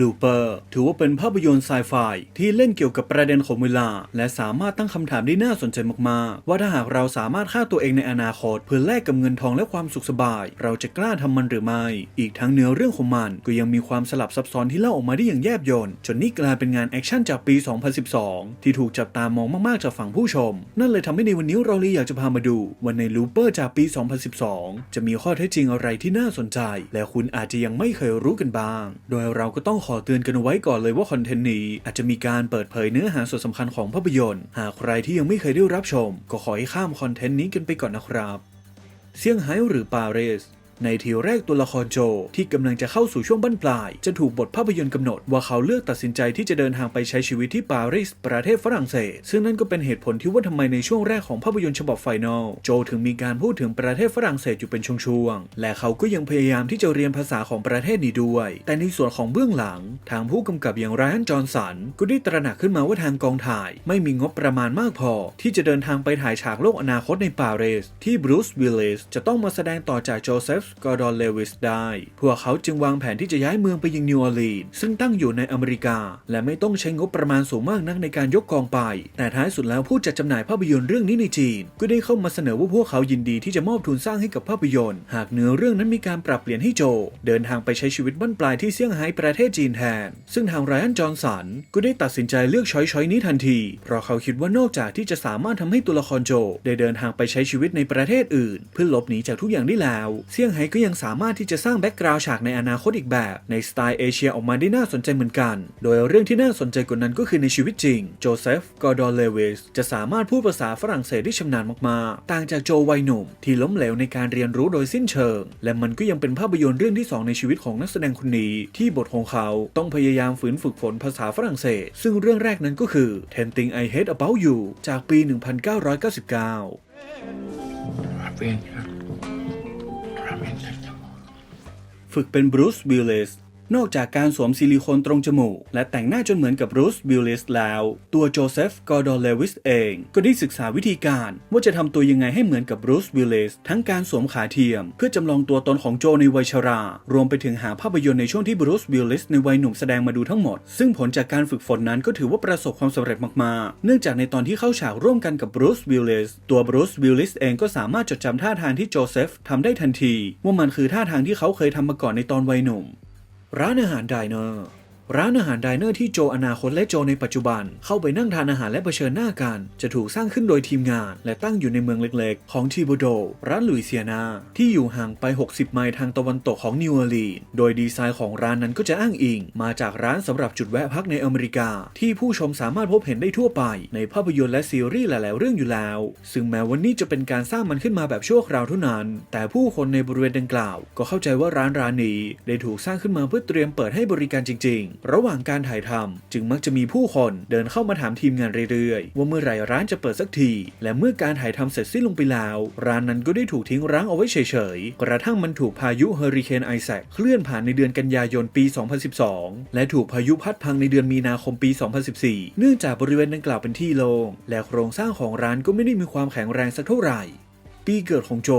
ลูเปอร์ถือว่าเป็นภาพยนตร์ไซไฟที่เล่นเกี่ยวกับประเด็นของเวลา และสามารถตั้งคำถามได้น่าสนใจมากๆ ว่าถ้าหากเราสามารถฆ่าตัวเองในอนาคต เพื่อแลกกับเงินทองและความสุขสบาย เราจะกล้าทำมันหรือไม่ อีกทั้งเนื้อเรื่องของมันก็ยังมีความสลับซับซ้อนที่เล่าออกมาได้อย่างแยบยลจนนี่กลายเป็นงานแอคชั่นจากปี 2012 ที่ถูกจับตามองมากๆจากฝั่งผู้ชม นั่นเลยทำให้ในวันนี้เราเลยอยากจะพามาดูว่าในลูเปอร์จากปี 2012 จะมีข้อเท็จจริงอะไรที่น่าสนใจ และคุณอาจจะยังไม่เคยรู้กันบ้าง โดยเราก็ต้องขอเตือนกันไว้ก่อนเลยว่าคอนเทนต์นี้อาจจะมีการเปิดเผยเนื้อหาส่วนสำคัญของภาพยนตร์ หากใครที่ยังไม่เคยได้รับชม ก็ขอให้ข้ามคอนเทนต์นี้กันไปก่อนนะครับ เซี่ยงไฮ้หรือปารีส ในทีแรกตัวละครโจที่กำลังจะเข้าสู่ช่วงบั้นปลาย จะถูกบทภาพยนตร์กำหนดว่าเขาเลือกตัดสินใจที่จะเดินทางไปใช้ชีวิตที่ปารีสประเทศฝรั่งเศส ซึ่งนั่นก็เป็นเหตุผลที่ว่าทำไมในช่วงแรกของภาพยนตร์ฉบับไฟนอลโจถึงมีการพูดถึงประเทศฝรั่งเศสอยู่เป็นช่วงๆและเขาก็ยังพยายามที่จะเรียนภาษาของประเทศนี้ด้วย แต่ในส่วนของเบื้องหลัง ทางผู้กำกับอย่างไรอันจอห์นสันก็ได้ตระหนักขึ้นมาว่าทางกองถ่าย ไม่มีงบประมาณมากพอ ที่จะเดินทางไปถ่ายฉากโลกอนาคตในปารีสที่บรูซวิลลิสจะต้องมาแสดงต่อจากโจเซฟกอร์ดอนเลวิสได้ พวกเขาจึงวางแผนที่จะย้ายเมืองไปยังนิวออร์ลีนส์ซึ่งตั้งอยู่ในอเมริกา และไม่ต้องใช้งบประมาณสูงมากนักในการยกกองไป แต่ท้ายสุดแล้วผู้จัดจำหน่ายภาพยนตร์เรื่องนี้ในจีน ก็ได้เข้ามาเสนอว่าพวกเขายินดีที่จะมอบทุนสร้างให้กับภาพยนตร์ หากเนื้อเรื่องนั้นมีการปรับเปลี่ยนให้โจ เดินทางไปใช้ชีวิตบั้นปลายที่เซี่ยงไฮ้ประเทศจีนแทน ซึ่งทางไรอันจอห์นสันก็ได้ตัดสินใจเลือกช้อยช้อยนี้ทันที เพราะเขาคิดว่านอกจากที่จะสามารถทำให้ตัวละครโจ ได้เดินทางไปใช้ชีวิตในประเทศอื่น เพื่อหลบหนีจากทุกอย่างได้แล้วเซี่ยงไฮ้ก็ยังสามารถที่จะสร้างแบ็กกราวด์ฉากในอนาคตอีกแบบ ในสไตล์เอเชียออกมาได้น่าสนใจเหมือนกัน โดยเรื่องที่น่าสนใจกว่านั้นก็คือในชีวิตจริง โจเซฟ กอร์ดอนเลวิส จะสามารถพูดภาษาฝรั่งเศสได้ชำนาญมาก ๆ ต่างจากโจวัยหนุ่ม ที่ล้มเหลวในการเรียนรู้โดยสิ้นเชิง และมันก็ยังเป็นภาพยนตร์เรื่องที่ 2 ในชีวิตของนักแสดงคนนี้ ที่บทของเขาต้องพยายามฝืนฝึกฝนภาษาฝรั่งเศส ซึ่งเรื่องแรกนั้นก็คือ Ten Things I Hate About You จากปี 1999 ฝึกเป็นบรูซวิลเลส นอกจากการสวมซิลิโคนตรงจมูก และแต่งหน้าจนเหมือนกับบรูซวิลลิสแล้ว ตัวโจเซฟกอร์ดอนเลวิสเอง ก็ได้ศึกษาวิธีการว่าจะทำตัวยังไงให้เหมือนกับบรูซวิลลิสทั้งการสวมขาเทียม เพื่อจำลองตัวตนของโจในวัยชรา รวมไปถึงหาภาพยนตร์ในช่วงที่บรูซวิลลิสในวัยหนุ่มแสดงมาดูทั้งหมด ซึ่งผลจากการฝึกฝนนั้นก็ถือว่าประสบความสำเร็จมากๆ เนื่องจากในตอนที่เข้าฉากร่วมกันกับบรูซวิลลิสตัวบรูซวิลลิสเองก็สามารถจดจำท่าทางที่โจเซฟทำได้ทันที ว่ามันคือท่าทางที่เขาเคยทำมาก่อนในตอนวัยหนุ่ม ร้านอาหารไดเนอร์ ร้านอาหารไดเนอร์ที่โจอนาคตและโจในปัจจุบัน เข้าไปนั่งทานอาหารและเผชิญหน้ากัน จะถูกสร้างขึ้นโดยทีมงาน และตั้งอยู่ในเมืองเล็กๆ ของทีโบโด รัฐลุยเซียนา ที่อยู่ห่างไป 60 ไมล์ทางตะวันตกของนิวออร์ลีนโดยดีไซน์ของร้านนั้นก็จะอ้างอิง มาจากร้านสำหรับจุดแวะพักในอเมริกา ที่ผู้ชมสามารถพบเห็นได้ทั่วไป ในภาพยนตร์และซีรีส์หลายๆเรื่องอยู่แล้ว ซึ่งแม้วันนี้จะเป็นการสร้างมันขึ้นมาแบบชั่วคราวเท่านั้น แต่ผู้คนในบริเวณดังกล่าว ก็เข้าใจว่าร้านร้านนี้ได้ถูกสร้างขึ้นมาเพื่อเตรียมเปิดให้บริการจริง ๆระหว่างการถ่ายทำจึงมักจะมีผู้คนเดินเข้ามาถามทีมงานเรื่อยๆ ว่าเมื่อไหร่ร้านจะเปิดสักที และเมื่อการถ่ายทำเสร็จสิ้นลงไปแล้ว ร้านนั้นก็ได้ถูกทิ้งร้างเอาไว้เฉยๆ กระทั่งมันถูกพายุเฮอริเคนไอแซคเคลื่อนผ่านในเดือนกันยายนปี 2012 และถูกพายุพัดพังในเดือนมีนาคมปี 2014 เนื่องจากบริเวณดังกล่าวเป็นที่โล่งและโครงสร้างของร้านก็ไม่ได้มีความแข็งแรงสักเท่าไหร่ปีเกิดของโจ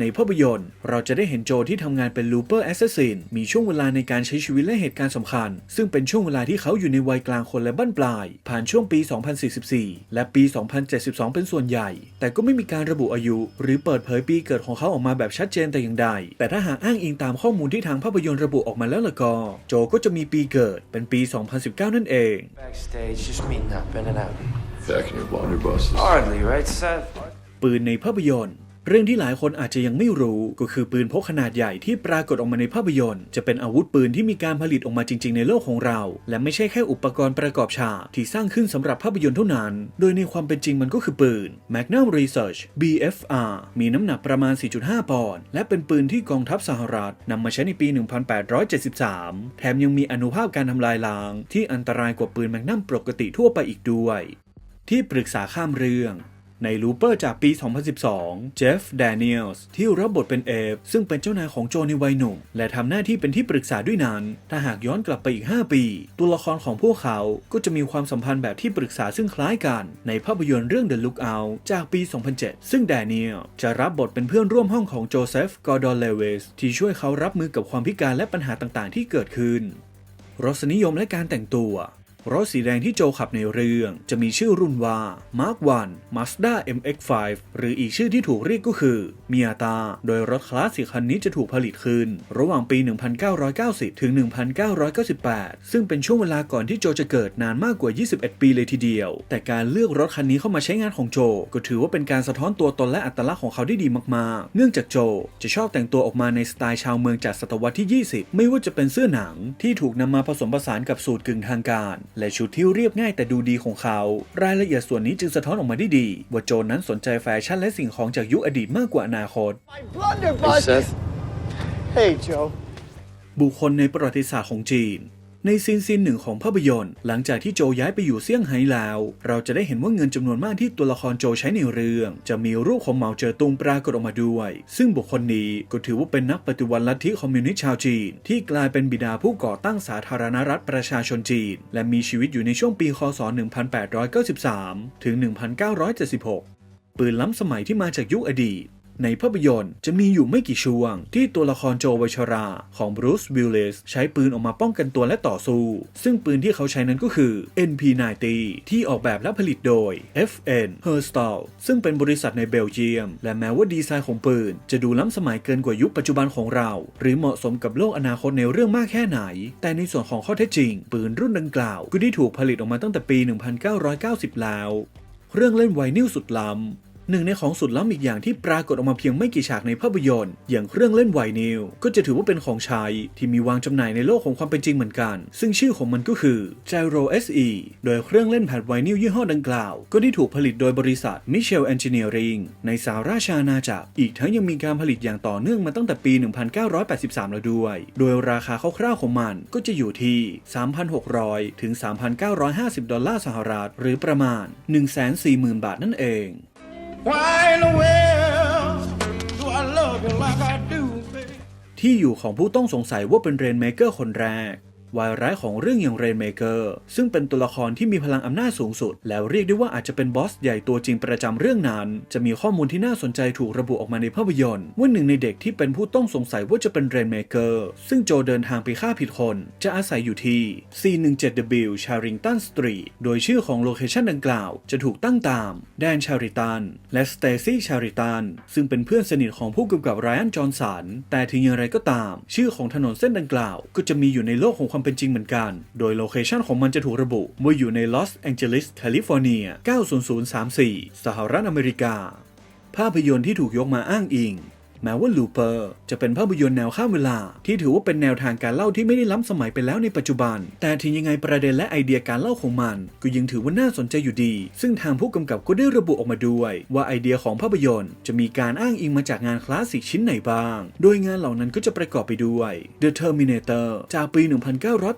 ในภาพยนตร์ เราจะได้เห็นโจที่ทำงานเป็นลูเปอร์แอสซัสซินมีช่วงเวลาในการใช้ชีวิตและเหตุการณ์สำคัญ ซึ่งเป็นช่วงเวลาที่เขาอยู่ในวัยกลางคนและบั้นปลาย ผ่านช่วงปี 2044 และปี 2072 เป็นส่วนใหญ่ แต่ก็ไม่มีการระบุอายุ หรือเปิดเผยปีเกิดของเขาออกมาแบบชัดเจนแต่อย่างใด แต่ถ้าหากอ้างอิงตามข้อมูลที่ทางภาพยนตร์ระบุออกมาแล้วล่ะก็ โจก็จะมีปีเกิดเป็นปี 2019 นั่นเอง Backstage, just meeting up, in and out. Back in your blunderbusses. Hardly, right, Seth? ปืนในภาพยนตร์ เรื่องที่หลายคนอาจจะยังไม่รู้ก็คือปืนพกขนาดใหญ่ที่ปรากฏออกมาในภาพยนตร์ จะเป็นอาวุธปืนที่มีการผลิตออกมาจริง ๆ ในโลกของเรา และไม่ใช่แค่อุปกรณ์ประกอบฉากที่สร้างขึ้นสำหรับภาพยนตร์เท่านั้น โดยในความเป็นจริงมันก็คือปืน Magnum Research BFR มีน้ำหนักประมาณ 4.5 ปอนด์และเป็นปืนที่กองทัพสหรัฐนำมาใช้ในปี 1873 แถมยังมีอนุภาพการทำลายล้าง ที่อันตรายกว่าปืนแมกนัมปกติทั่วไปอีกด้วย ที่ปรึกษาข้ามเรื่อง ในลูเปอร์จากปี 2012 เจฟฟ์แดเนียลส์ที่รับบทเป็นเอฟ ซึ่งเป็นเจ้านายของโจในวัยหนุ่ม และทำหน้าที่เป็นที่ปรึกษาด้วยนั้น ถ้าหากย้อนกลับไปอีก 5 ปี ตัวละครของพวกเขาก็จะมีความสัมพันธ์แบบที่ปรึกษาซึ่งคล้ายกันในภาพยนตร์เรื่อง The Lookout จากปี 2007 ซึ่งแดเนียลจะรับบทเป็นเพื่อนร่วมห้องของโจเซฟ กอร์ดอนเลเวสที่ช่วยเขารับมือกับความพิการและปัญหาต่างๆ ที่เกิดขึ้นรสนิยมและการแต่งตัว รถสีแดงที่โจขับในเรื่อง จะมีชื่อรุ่นว่า Mark 1 Mazda MX-5 หรืออีกชื่อที่ถูกเรียกก็คือ Miata โดยรถคลาสสิกคันนี้จะถูกผลิตขึ้น ระหว่างปี 1990 ถึง 1998 ซึ่งเป็นช่วงเวลาก่อนที่โจจะเกิดนานมากกว่า 21 ปีเลยทีเดียว แต่การเลือกรถคันนี้เข้ามาใช้งานของโจ ก็ถือว่าเป็นการสะท้อนตัวตนและอัตลักษณ์ของเขาได้ดีมากๆ เนื่องจากโจจะชอบแต่งตัวออกมาในสไตล์ชาวเมืองจากศตวรรษที่ 20 ไม่ว่าจะเป็นเสื้อหนังที่ถูกนำมาผสมผสานกับสูตรกึ่งทางการและชุดที่เรียบง่ายแต่ดูดีของเขา รายละเอียดส่วนนี้จึงสะท้อนออกมาได้ดี ว่าโจนั้นสนใจแฟชั่นและสิ่งของจากยุคอดีตมากกว่าอนาคต Hey, Blunderbuss. Seth. Hey, Joe. บุคคลในประวัติศาสตร์ของจีน ในซีนซีนหนึ่งของภาพยนตร์ หลังจากที่โจย้ายไปอยู่เซี่ยงไฮ้แล้ว เราจะได้เห็นว่าเงินจำนวนมากที่ตัวละครโจใช้ในเรื่อง จะมีรูปของเหมาเจ๋อตุงปรากฏออกมาด้วย ซึ่งบุคคลนี้ก็ถือว่าเป็นนักปฏิวัติลัทธิคอมมิวนิสต์ชาวจีน ที่กลายเป็นบิดาผู้ก่อตั้งสาธารณรัฐประชาชนจีน และมีชีวิตอยู่ในช่วงปีคศ 1893 ถึง 1976 ปืนล้ำสมัยที่มาจากยุคอดีต ในภาพยนตร์จะมีอยู่ไม่กี่ช่วง ที่ตัวละครโจวัยชรา ของบรูซวิลเลสใช้ปืนออกมาป้องกันตัวและต่อสู้ ซึ่งปืนที่เขาใช้นั้นก็คือ NP90 ที่ออกแบบและผลิตโดย FN h e r s t a l ซึ่งเป็นบริษัทในเบลเยียม และแม้ว่าดีไซน์ของปืน จะดูล้ำสมัยเกินกว่ายุคปัจจุบันของเรา หรือเหมาะสมกับโลกอนาคตในเรื่องมากแค่ไหน แต่ในส่วนของข้อเท็จจริง ปืนรุ่นดังกล่าวก็ได้ถูกผลิตออกมาตั้งแต่ปี 1990 แล้ว เรื่องเล่นไวนิลสุดล้ำ หนึ่งในของสุดล้ำอีกอย่างที่ปรากฏออกมาเพียงไม่กี่ฉากในภาพยนตร์ อย่างเครื่องเล่นไวนิลก็จะถือว่าเป็นของใช้ที่มีวางจำหน่ายในโลกของความเป็นจริงเหมือนกัน ซึ่งชื่อของมันก็คือ Gyro SE โดยเครื่องเล่นแผ่นไวนิลยี่ห้อดังกล่าว ก็ได้ถูกผลิตโดยบริษัท Michel Engineering ในสหราชอาณาจักรอีกทั้งยังมีการผลิตอย่างต่อเนื่องมาตั้งแต่ปี 1983 แล้วด้วย โดยราคาคร่าวๆของมันก็จะอยู่ที่ 3,600 ถึง 3,950 ดอลลาร์สหรัฐ หรือประมาณ 140,000 บาทนั่นเอง Why in the world do I love you like I do, baby? ที่อยู่ของผู้ต้องสงสัยว่าเป็นเรนเมเกอร์คนแรก วายร้ายของเรื่องอย่างเรนเมเกอร์ซึ่งเป็นตัวละครที่มีพลังอำนาจสูงสุด แล้วเรียกได้ว่าอาจจะเป็นบอสใหญ่ตัวจริงประจำเรื่องนั้น จะมีข้อมูลที่น่าสนใจถูกระบุออกมาในภาพยนตร์ว่าหนึ่งในเด็กที่เป็นผู้ต้องสงสัยว่าจะเป็นเรนเมเกอร์ซึ่งโจเดินทางไปฆ่าผิดคน จะอาศัยอยู่ที่ C17W Charrington Street โดยชื่อของโลเคชันดังกล่าวจะถูกตั้งตาม แดนชาริตันและสเตซี่ชาริตันซึ่งเป็นเพื่อนสนิทของผู้กำกับไรอันจอห์นสันแต่ถึงอย่างไรก็ตาม ชื่อของถนนเส้นดังกล่าว ก็จะมีอยู่ในโลกของความเป็นจริงเหมือนกัน โดยโลเคชันของมันจะถูกระบุว่าอยู่ในลอสแองเจลิสแคลิฟอร์เนีย 90034 สหรัฐอเมริกา ภาพยนตร์ที่ถูกยกมาอ้างอิง แม้ว่าลูเปอร์จะเป็นภาพยนตร์แนวข้ามเวลา ที่ถือว่าเป็นแนวทางการเล่าที่ไม่ได้ล้ำสมัยไปแล้วในปัจจุบัน แต่ถึงยังไงประเด็นและไอเดียการเล่าของมัน ก็ยังถือว่าน่าสนใจอยู่ดี ซึ่งทางผู้กำกับก็ได้ระบุออกมาด้วย ว่าไอเดียของภาพยนตร์ จะมีการอ้างอิงมาจากงานคลาสสิกชิ้นไหนบ้าง โดยงานเหล่านั้นก็จะประกอบไปด้วย The Terminator จากปี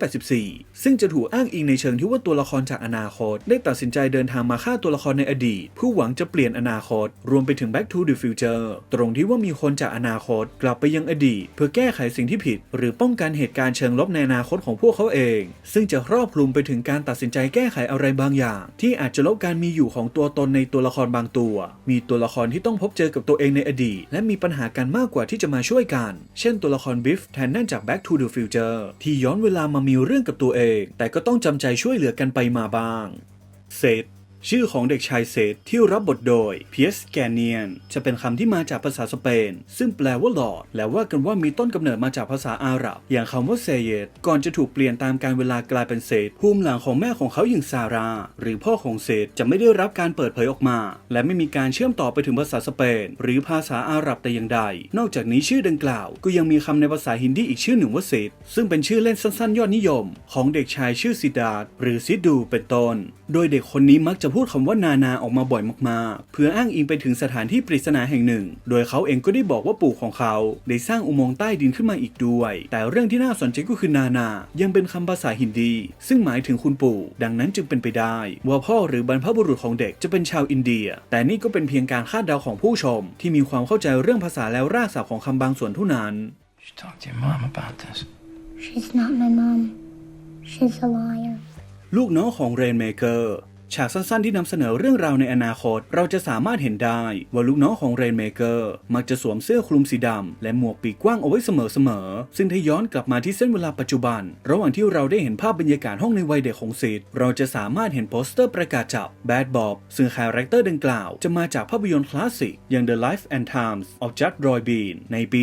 1984 ซึ่งจะถูกอ้างอิงในเชิงที่ว่าตัวละครจากอนาคต ได้ตัดสินใจเดินทางมาฆ่าตัวละครในอดีตเพื่อหวังจะเปลี่ยนอนาคต รวมไปถึง Back to the Future ตรงที่ว่ามีคนจากอนาคตกลับไปยังอดีต เพื่อแก้ไขสิ่งที่ผิด หรือป้องกันเหตุการณ์เชิงลบในอนาคตของพวกเขาเอง ซึ่งจะครอบคลุมไปถึงการตัดสินใจแก้ไขอะไรบางอย่าง ที่อาจจะลบการมีอยู่ของตัวตนในตัวละครบางตัว มีตัวละครที่ต้องพบเจอกับตัวเองในอดีต และมีปัญหากันมากกว่าที่จะมาช่วยกัน เช่นตัวละครบิฟแทนนั่นจาก Back to the Future ที่ย้อนเวลามามีเรื่องกับตัวเอง แต่ก็ต้องจำใจช่วยเหลือกันไปมาบ้างเซต ชื่อของเด็กชายเซตที่รับบทโดยเพียสแกเนียนจะเป็นคำที่มาจากภาษาสเปน ซึ่งแปลว่าหลอด และว่ากันว่ามีต้นกำเนิดมาจากภาษาอาหรับ อย่างคำว่าเซเยตก่อนจะถูกเปลี่ยนตามการเวลากลายเป็นเซตภูมิหลังของแม่ของเขาอย่างซารา หรือพ่อของเซตจะไม่ได้รับการเปิดเผยออกมา และไม่มีการเชื่อมต่อไปถึงภาษาสเปน หรือภาษาอาหรับแต่อย่างใด นอกจากนี้ชื่อดังกล่าวก็ยังมีคำในภาษาฮินดีอีกชื่อหนึ่งว่าเซตซึ่งเป็นชื่อเล่นสั้นๆ ยอดนิยม ของเด็กชายชื่อซิดาร์หรือซิดูเป็นต้น โดยเด็กคนนี้มักจะพูดคำว่านานาออกมาบ่อยมากๆ เพื่ออ้างอิงไปถึงสถานที่ปริศนาแห่งหนึ่ง โดยเขาเองก็ได้บอกว่าปู่ของเขา ได้สร้างอุโมงค์ใต้ดินขึ้นมาอีกด้วย แต่เรื่องที่น่าสนใจก็คือนานา ยังเป็นคำภาษาฮินดี ซึ่งหมายถึงคุณปู่ ดังนั้นจึงเป็นไปได้ ว่าพ่อหรือบรรพบุรุษของเด็กจะเป็นชาวอินเดีย แต่นี่ก็เป็นเพียงการคาดเดาของผู้ชม ที่มีความเข้าใจเรื่องภาษาแล้วรากศัพท์ของคำบางส่วนเท่านั้น You should talk to your mom about this. She's not my mom. She's a liar. ลูกน้องของเรนเมเกอร์ ฉากสั้นๆที่นำเสนอเรื่องราวในอนาคต เราจะสามารถเห็นได้ ว่าลูกน้องของเรนเมเกอร์มักจะสวมเสื้อคลุมสีดำและหมวกปีกกว้างเอาไว้เสมอๆ ซึ่งถ้าย้อนกลับมาที่เส้นเวลาปัจจุบัน ระหว่างที่เราได้เห็นภาพบรรยากาศห้องในวัยเด็กของซิดเราจะสามารถเห็นโปสเตอร์ประกาศจับ Bad Bob ซึ่งคาแรคเตอร์ดังกล่าว จะมาจากภาพยนตร์คลาสสิกอย่าง The Life and Times of Jud Roy Bean ในปี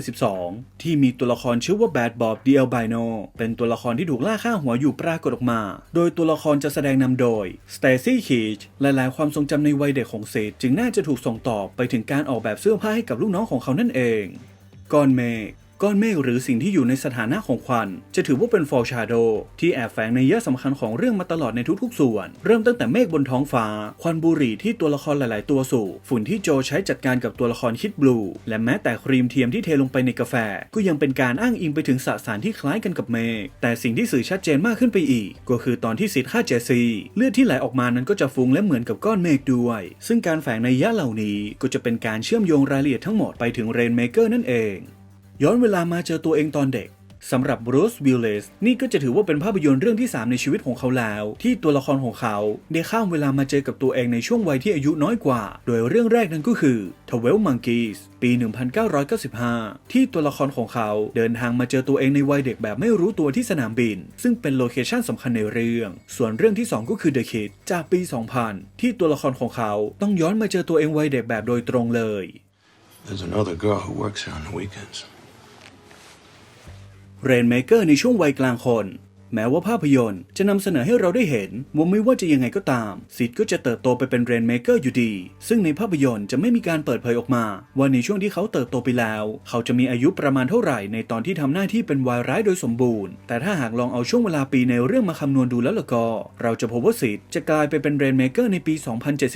1972 ที่มีตัวละครชื่อว่า Bad Bob the Albino เป็นตัวละครที่ถูกล่าฆ่าหัวอยู่ปรากฏออกมา โดยตัวละครจะแสดงนำโดยยสเตซี่คีชหลายๆ ความทรงจำในวัยเด็กของเซธจึงน่าจะถูกส่งต่อไปถึงการออกแบบเสื้อผ้าให้กับลูกน้องของเขานั่นเอง กอนเมก ก้อนเมฆหรือสิ่งที่อยู่ในสถานะของควัน จะถือว่าเป็น foreshadow ที่แอบแฝงในยะสำคัญของเรื่องมาตลอดในทุกๆ ส่วน เริ่มตั้งแต่เมฆบนท้องฟ้า ควันบุหรี่ที่ตัวละครหลาย ๆ ตัวสูบฝุ่นที่โจใช้จัดการกับตัวละครคิดบลู และแม้แต่ครีมเทียมที่เทลงไปในกาแฟ ก็ยังเป็นการอ้างอิงไปถึงสสารที่คล้ายกันกับเมฆแต่สิ่งที่สื่อชัดเจนมากขึ้นไปอีก ก็คือตอนที่ซิดฆ่าเจสซี่เลือดที่ไหลออกมานั้นก็จะฟุ้งและเหมือนกับก้อนเมฆด้วย ซึ่งการแฝงในยะเหล่านี้ก็จะเป็นการเชื่อมโยงรายละเอียดทั้งหมดไปถึงเรนเมเกอร์นั่นเอง ย้อนเวลามาเจอตัวเองตอนเด็กสำหรับบรูซวิลเลสนี่ก็จะถือว่าเป็นภาพยนตร์เรื่องที่ 3 ในชีวิตของเขาแล้ว ที่ตัวละครของเขา ได้ข้ามเวลามาเจอกับตัวเองในช่วงวัยที่อายุน้อยกว่า โดยเรื่องแรกนั้นก็คือ12 Monkeys ปี 1995 ที่ตัวละครของเขาเดินทางมาเจอตัวเองในวัยเด็กแบบไม่รู้ตัวที่สนามบิน ซึ่งเป็นโลเคชันสำคัญในเรื่อง ส่วนเรื่องที่ 2 ก็คือ The Kid จากปี 2000 ที่ตัวละครของเขาต้องย้อนมาเจอตัวเองวัยเด็กแบบโดยตรงเลย There's another girl who works here on the weekends. เรนเมเกอร์ในช่วงวัยกลางคน แม้ว่าภาพยนตร์จะนำเสนอให้เราได้เห็นว่าไม่ว่าจะยังไงก็ตามซิดก็จะเติบโตไปเป็นเรนเมเกอร์อยู่ดี ซึ่งในภาพยนตร์จะไม่มีการเปิดเผยออกมา ว่าในช่วงที่เขาเติบโตไปแล้ว เขาจะมีอายุประมาณเท่าไหร่ในตอนที่ทำหน้าที่เป็นวายร้ายโดยสมบูรณ์ แต่ถ้าหากลองเอาช่วงเวลาปีในเรื่องมาคำนวณดูแล้วล่ะก็ เราจะพบว่าซิดจะกลายไปเป็นเรนเมเกอร์ในปี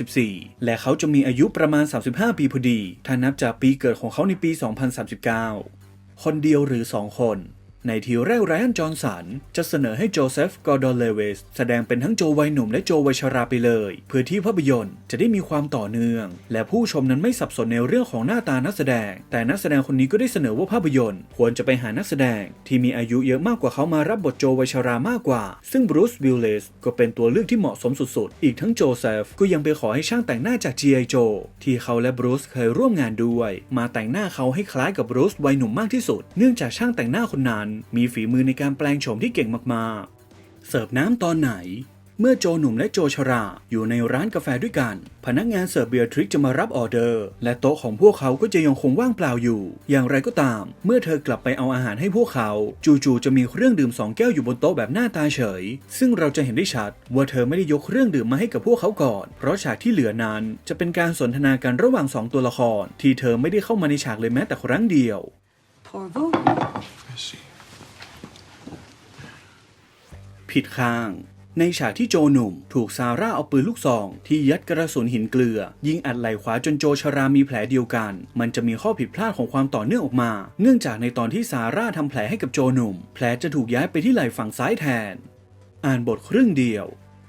2074 และเขาจะมีอายุประมาณ 35 ปีพอดี ถ้านับจากปีเกิดของเขาในปี 2039 คนเดียวหรือ 2 คน ในทีแรกไรอันจอห์นสันจะเสนอให้โจเซฟ กอร์ดอนเลเวส แสดงเป็นทั้งโจวัยหนุ่มและโจวัยชราไปเลย เพื่อที่ภาพยนตร์จะได้มีความต่อเนื่อง และผู้ชมนั้นไม่สับสนในเรื่องของหน้าตานักแสดง แต่นักแสดงคนนี้ก็ได้เสนอว่าภาพยนตร์ ควรจะไปหานักแสดง ที่มีอายุเยอะมากกว่าเขามารับบทโจวัยชรามากกว่า ซึ่งบรูซวิลเลสก็เป็นตัวเลือกที่เหมาะสมสุดๆ อีกทั้งโจเซฟก็ยังไปขอให้ช่างแต่งหน้าจาก G.I. Joe ที่เขาและบรูซเคยร่วมงานด้วย มาแต่งหน้าเขาให้คล้ายกับบรูซวัยหนุ่มมากที่สุด เนื่องจากช่างแต่งหน้าคนนั้นมีฝีมือในการแปลงโฉมที่เก่งมากๆ เสิร์ฟน้ำตอนไหน เมื่อโจหนุ่มและโจชราอยู่ในร้านกาแฟด้วยกัน พนักงานเสิร์ฟเบียร์ทริกจะมารับออเดอร์ และโต๊ะของพวกเขาก็จะยังคงว่างเปล่าอยู่ อย่างไรก็ตาม เมื่อเธอกลับไปเอาอาหารให้พวกเขา จู่ๆจะมีเครื่องดื่มสองแก้วอยู่บนโต๊ะแบบหน้าตาเฉย ซึ่งเราจะเห็นได้ชัดว่าเธอไม่ได้ยกเครื่องดื่มมาให้กับพวกเขาก่อน เพราะฉากที่เหลือนั้นจะเป็นการสนทนากันระหว่างสองตัวละคร ที่เธอไม่ได้เข้ามาในฉากเลยแม้แต่ครั้งเดียว Pour vous. Merci. ผิดข้าง ในฉากที่โจหนุ่ม ถูกซาร่าเอาปืนลูกซอง ที่ยัดกระสุนหินเกลือ ยิงอัดไหล่ขวาจนโจชรามีแผลเดียวกัน มันจะมีข้อผิดพลาดของความต่อเนื่องออกมา เนื่องจากในตอนที่ซาร่าทำแผลให้กับโจหนุ่ม แผลจะถูกย้ายไปที่ไหล่ฝั่งซ้ายแทน อ่านบทครึ่งเดียว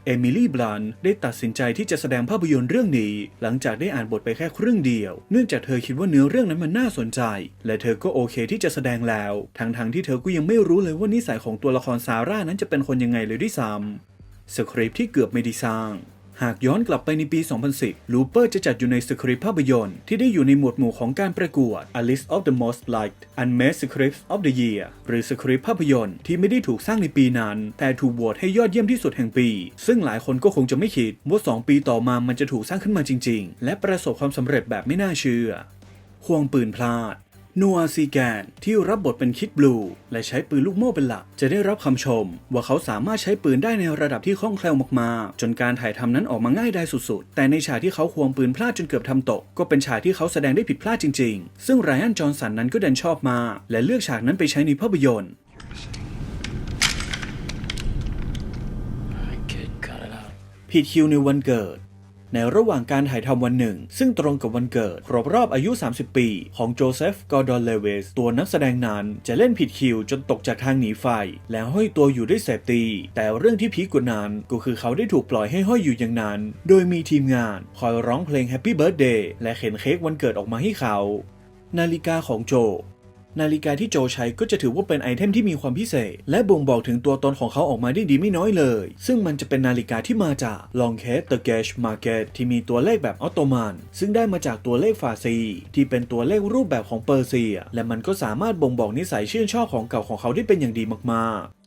เอมิลี่บลันได้ตัดสินใจที่จะแสดงภาพยนตร์เรื่องนี้ หลังจากได้อ่านบทไปแค่ครึ่งเดียว เนื่องจากเธอคิดว่าเนื้อเรื่องนั้นมันน่าสนใจ และเธอก็โอเคที่จะแสดงแล้ว ทั้งๆที่เธอก็ยังไม่รู้เลยว่านิสัยของตัวละครซาร่านั้นจะเป็นคนยังไงเลยด้วยซ้ำสคริปที่เกือบไม่ได้สร้าง หากย้อนกลับไปในปี 2010 ลูเปอร์จะจัดอยู่ในสคริปต์ภาพยนตร์ที่ได้อยู่ในหมวดหมู่ของการประกวด A List of the Most Liked Unmade Scripts of the Year หรือสคริปต์ภาพยนตร์ที่ไม่ได้ถูกสร้างในปีนั้น แต่ถูกโหวตให้ยอดเยี่ยมที่สุดแห่งปี ซึ่งหลายคนก็คงจะไม่คิดว่า 2 ปีต่อมามันจะถูกสร้างขึ้นมาจริง ๆ และประสบความสำเร็จแบบไม่น่าเชื่อควงปืนพลาด นัวซีแกนที่รับบทเป็นคิดบลู และใช้ปืนลูกโม่เป็นหลัก จะได้รับคำชม ว่าเขาสามารถใช้ปืนได้ในระดับที่คล่องแคล่วมากๆ จนการถ่ายทำนั้นออกมาง่ายได้สุดๆ แต่ในฉากที่เขาควงปืนพลาดจนเกือบทำตก ก็เป็นฉากที่เขาแสดงได้ผิดพลาดจริงๆ ซึ่งไรอันจอห์นสันนั้นก็ดันชอบมากและเลือกฉากนั้นไปใช้ในภาพยนตร์ All right, kid, cut it out. ผิดคิวในวันเกิด ในระหว่างการถ่ายทำวันหนึ่ง ซึ่งตรงกับวันเกิด ครบรอบอายุ 30 ปี ของโจเซฟ กอร์ดอน เลเวส ตัวนักแสดงนั้นจะเล่นผิดคิวจนตกจากทางหนีไฟ แล้วห้อยตัวอยู่ด้วยเสพตี แต่เรื่องที่พีกว่านั้นก็คือเขาได้ถูกปล่อยให้ห้อยอยู่อย่างนั้น โดยมีทีมงานคอยร้องเพลง Happy Birthday และเข็นเค้กวันเกิดออกมาให้เขา นาฬิกาของโจ นาฬิกาที่โจใช้ก็จะถือว่าเป็นไอเทมที่มีความพิเศษ และบ่งบอกถึงตัวตนของเขาออกมาได้ดีไม่น้อยเลย ซึ่งมันจะเป็นนาฬิกาที่มาจาก l o n g c a s e The Gauge Market ที่มีตัวเลขแบบออโตมัน ซึ่งได้มาจากตัวเลขฟาซี ที่เป็นตัวเลขรูปแบบของเปอร์เซีย และมันก็สามารถบ่งบอกนิสัยชื่นชอบของเก่าของเขาได้เป็นอย่างดีมากๆ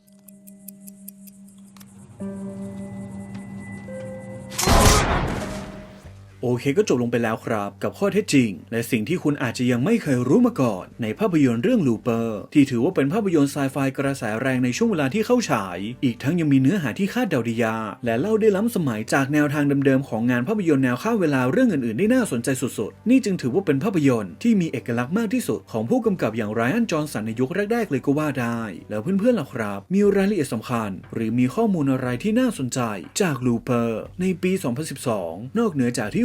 โอเคก็จบลงไปแล้วครับ กับข้อเท็จจริง และสิ่งที่คุณอาจจะยังไม่เคยรู้มาก่อน ในภาพยนตร์เรื่องลูเปอร์ ที่ถือว่าเป็นภาพยนตร์ไซไฟกระแสแรงในช่วงเวลาที่เข้าฉาย อีกทั้งยังมีเนื้อหาที่คาดเดาได้ยากและเล่าได้ล้ำสมัยจากแนวทางเดิมๆของงานภาพยนตร์แนวข้ามเวลาเรื่องอื่นๆได้น่าสนใจสุดๆ นี่จึงถือว่าเป็นภาพยนตร์ที่มีเอกลักษณ์มากที่สุด ของผู้กำกับอย่างไรอันจอห์นสันในยุคแรกๆเลยก็ว่าได้ แล้วเพื่อนๆล่ะครับ มีรายละเอียดสำคัญ หรือมีข้อมูลอะไรที่น่าสนใจ จากลูเปอร์ในปี 2012 นอกเหนือจากที่